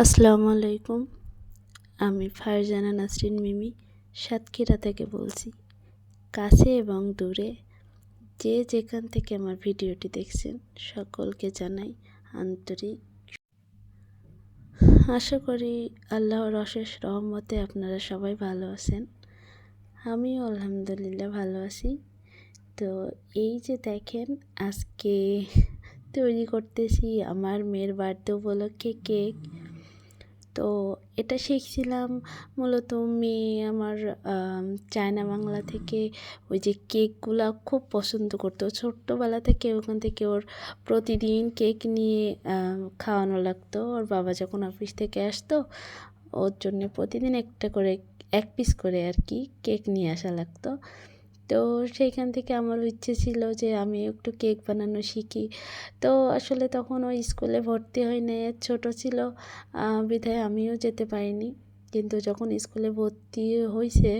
আসসালামু আলাইকুম। আমি ফারজানা নাসরিন মিমি, সাতক্ষীরা থেকে বলছি। কাছে এবং দূরে যে যেখান থেকে আমার ভিডিওটি দেখছেন, সকলকে জানাই আন্তরিক আশা করি আল্লাহর অশেষ রহমতে আপনারা সবাই ভালো আছেন। আমিও আলহামদুলিল্লাহ ভালো আছি। তো এই যে দেখেন, আজকে তৈরি করতেছি আমার মেয়ের বার্থডে উপলক্ষে কেক। তো এটা শিখছিলাম মূলত মেয়ে আমার চায়না বাংলা থেকে ওই যে কেকগুলো খুব পছন্দ করতো। ছোট্টবেলা থেকে ওখান থেকে ওর প্রতিদিন কেক নিয়ে খাওয়ানো লাগতো। ওর বাবা যখন অফিস থেকে আসতো, ওর জন্য প্রতিদিন একটা করে এক পিস করে আর কি কেক নিয়ে আসা লাগতো। তো সেইখান থেকে আমারও ইচ্ছে ছিল যে আমি একটু কেক বানানো শিখি। তো আসলে তখন ওই স্কুলে ভর্তি হয় নাই ছোটো ছিল বিধায় আমিও যেতে পারিনি। কিন্তু যখন স্কুলে ভর্তি হয়েছে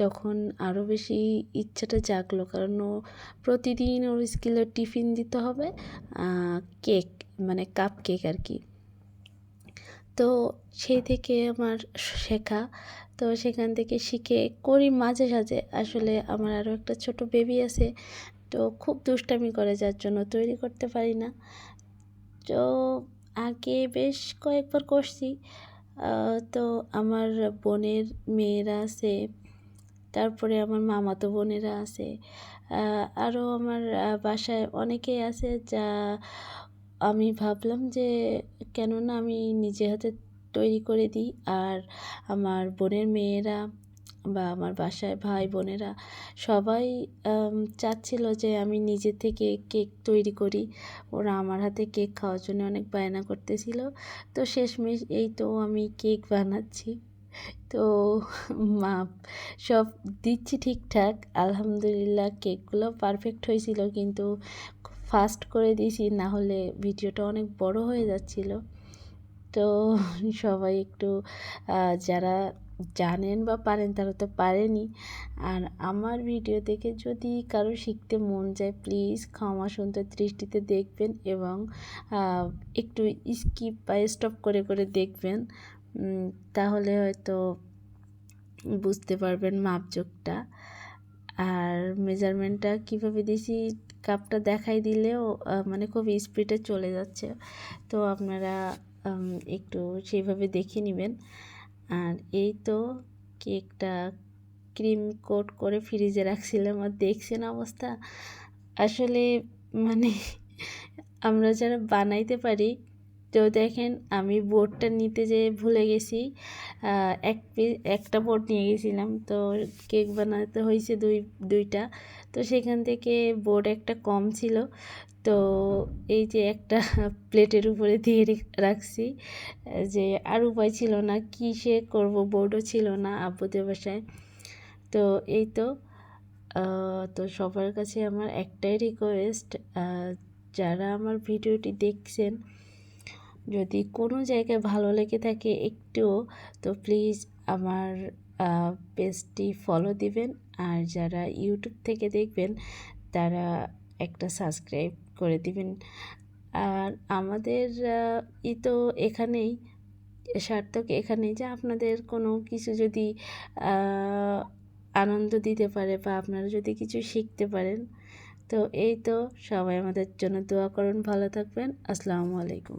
তখন আরও বেশি ইচ্ছাটা জাগলো। কারণ ও প্রতিদিন ওর স্কুলে টিফিন দিতে হবে কেক মানে কাপ কেক আর কি। তো সেই থেকে আমার শেখা। তো সেখান থেকে শিখে করি মাঝে, সাঝে। আসলে আমার আরও একটা ছোট বেবি আছে, তো খুব দুষ্টামি করে যার জন্য তৈরি করতে পারি না। তো আগে বেশ কয়েকবার করছি। তো আমার বোনের মেয়েরা আছে, তারপরে আমার মামাতো বোনেরা আছে। আরও আমার বাসায় অনেকেই আছে যা আমি ভাবলাম যে কেননা আমি নিজে হাতে তৈরি করে দিই আর আমার বোনের মেয়েরা বা আমার বাসায় ভাই বোনেরা সবাই চাচ্ছিল যে আমি নিজে থেকে কেক তৈরি করি। ওরা আমার হাতে কেক খাওয়ার জন্য অনেক বায়না করতেছিল। তো শেষমেশ এই তো আমি কেক বানাচ্ছি। তো মা সব দিচ্ছি ঠিকঠাক। আলহামদুলিল্লাহ কেকগুলো পারফেক্ট হয়েছিল কিন্তু ফাস্ট করে দিয়েছি না হলে ভিডিওটা অনেক বড় হয়ে যাচ্ছিল। তো সবাই একটু যারা জানেন বা পারেন তারা তো পারেনি আর আমার ভিডিও দেখে যদি কারও শিখতে মন যায়, প্লিজ ক্ষমা সুন্দর দৃষ্টিতে দেখবেন এবং একটু স্কিপ বা স্টপ করে করে দেখবেন। তাহলে হয়তো বুঝতে পারবেন মাপযোগটা আর মেজারমেন্টটা কীভাবে দিছি কাপটা দেখাই দিলেও মানে খুব স্পিডে চলে যাচ্ছে। তো আপনারা একটু সেইভাবে দেখে নেবেন। আর এই তো কেকটা ক্রিম কোট করে ফ্রিজে রাখছিলাম আর দেখছেন অবস্থা? আসলে মানে আমরা যারা বানাইতে পারি তো দেখেন আমি বোর্ডটা নিতে যে ভুলে গেছি এক একটা বোর্ড নিয়ে গেছিলাম। তো কেক বানাতে হয়েছে দুই, দুইটা। তো সেখান থেকে বোর্ড একটা কম ছিল। তো এই যে একটা প্লেটের উপরে দিয়ে রাখছি, যে আর উপায় ছিল না কিসে করব বোর্ডও ছিল না আব্বুদের বাসায়। তো এই তো তো সবার কাছে আমার একটাই রিকোয়েস্ট যারা আমার ভিডিওটি দেখছেন যদি কোনো জায়গায় ভালো লেগে থাকে একটুও তো প্লিজ আমার পেজটি ফলো দিবেন। আর যারা ইউটিউব থেকে দেখবেন, তারা একটা সাবস্ক্রাইব করে দিবেন। আর আমাদের ই তো এখানেই, সার্থক এখানেই যে আপনাদের কোনো কিছু যদি আনন্দ দিতে পারে বা আপনারা যদি কিছু শিখতে পারেন, তো এই তো সবাই আমাদের জন্য দোয়া করুন। ভালো থাকবেন। আসসালামু আলাইকুম।